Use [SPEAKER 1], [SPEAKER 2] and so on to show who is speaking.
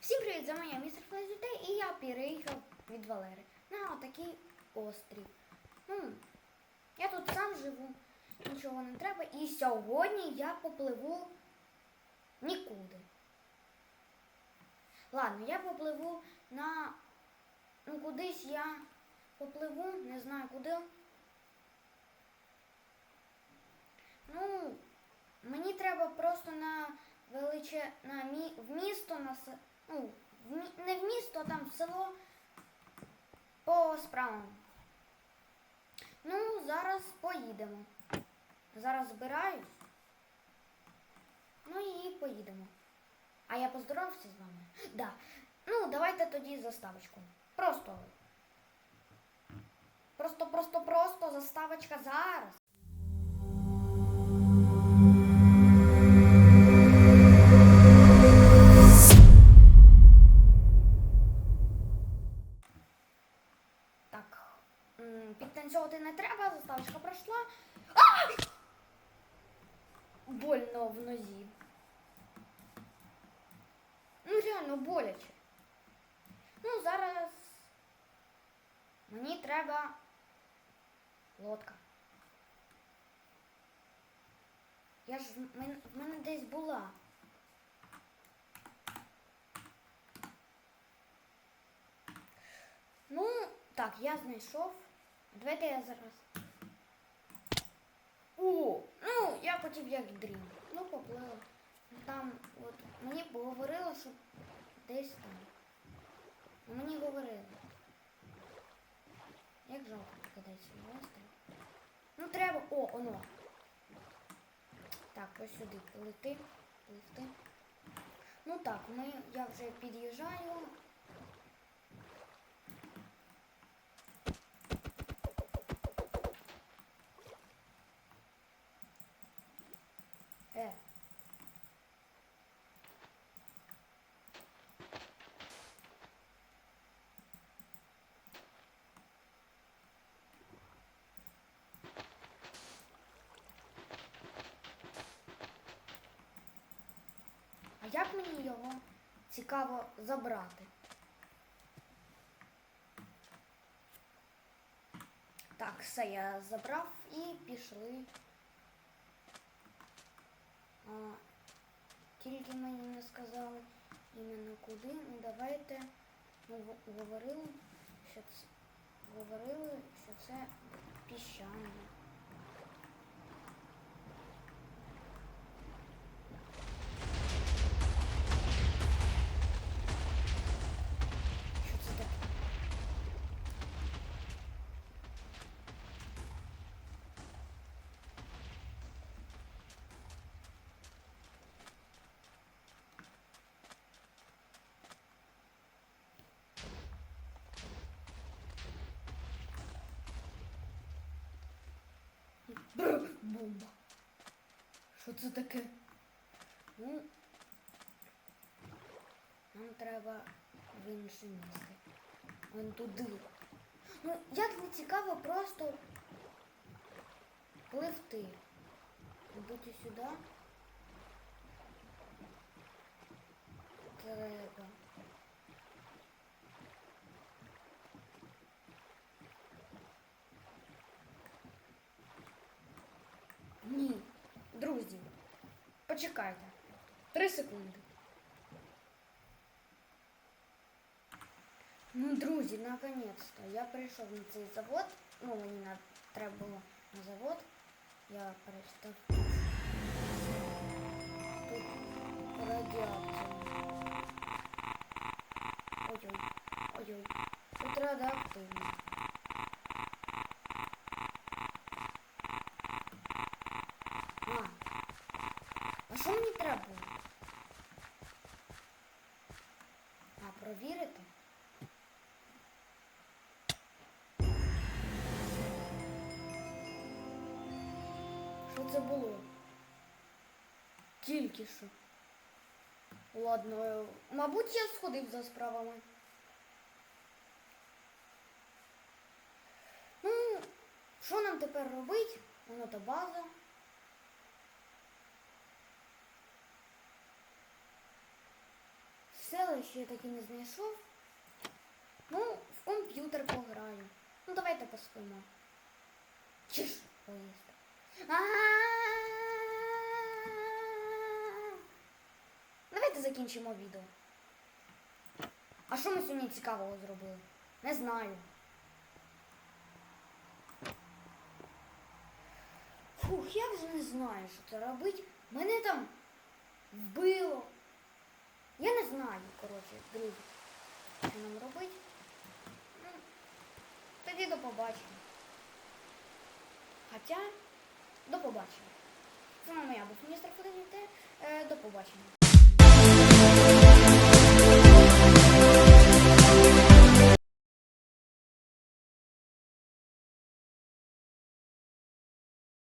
[SPEAKER 1] Всім привіт, за моє містер Флезюте, і я переїхав від Валери на отакий острів. Ну, я тут сам живу, нічого не треба. І сьогодні я попливу нікуди. Ладно, я попливу на. Ну, кудись я попливу, не знаю куди. Ну, мені треба просто на величе мі, в місто на се- ну, в мі- не в місто, а там в село по справам. Ну, зараз поїдемо. Зараз збираюсь. Ну і поїдемо. А я поздоровався з вами? Да. Ну, давайте тоді заставочку. Просто. Просто, просто, просто заставочка зараз. Підтанцьовувати не треба, заставочка пройшла. А! Больно в нозі. Ну, реально боляче. Ну, зараз мені треба лодка. Я ж в мене десь була. Ну, так, я знайшов. Давайте я зараз. О, ну, я хотів як дрім. Ну, поплила. Там, от, мені говорили, що десь там. Мені говорили. Як жалко покидати свій. Ну, треба. О, оно. Так, ось сюди полети. Пливти. Ну так, ми, я вже під'їжджаю. Е. А як мені його цікаво забрати? Так, все я забрав і пішли. А, тільки мені не сказали іменно куди. Ну давайте в- говорили, що це говорили, що це піщане. Що це таке? Бр, Бомба. Що це таке? Ну, нам треба в інше місце. Вон туди. Ну, як не цікаво просто пливти. Бути сюди. Треба. почекайте. Три секунди. Ну, друзі, наконець-то. Я прийшов на цей завод. Ну, мені на... треба було на завод. Я перестав. Тут радіація. Що мені треба? А, провірити? Що це було? Тільки що. Ладно, мабуть, я сходив за справами. Ну, що нам тепер робити? Воно та база. Селище я так і не знайшов. Ну, в комп'ютер пограю. Ну, давайте поспимо. Чиш. Давайте закінчимо відео. А що ми сьогодні цікавого зробили? Не знаю. Фух, я вже не знаю, що це робити. Мене там вбило. Я не знаю, коротше, друзі, що нам робити. Ну, тоді до побачення. Хоча, до побачення. Це моя був міністр Фуденівте. До побачення.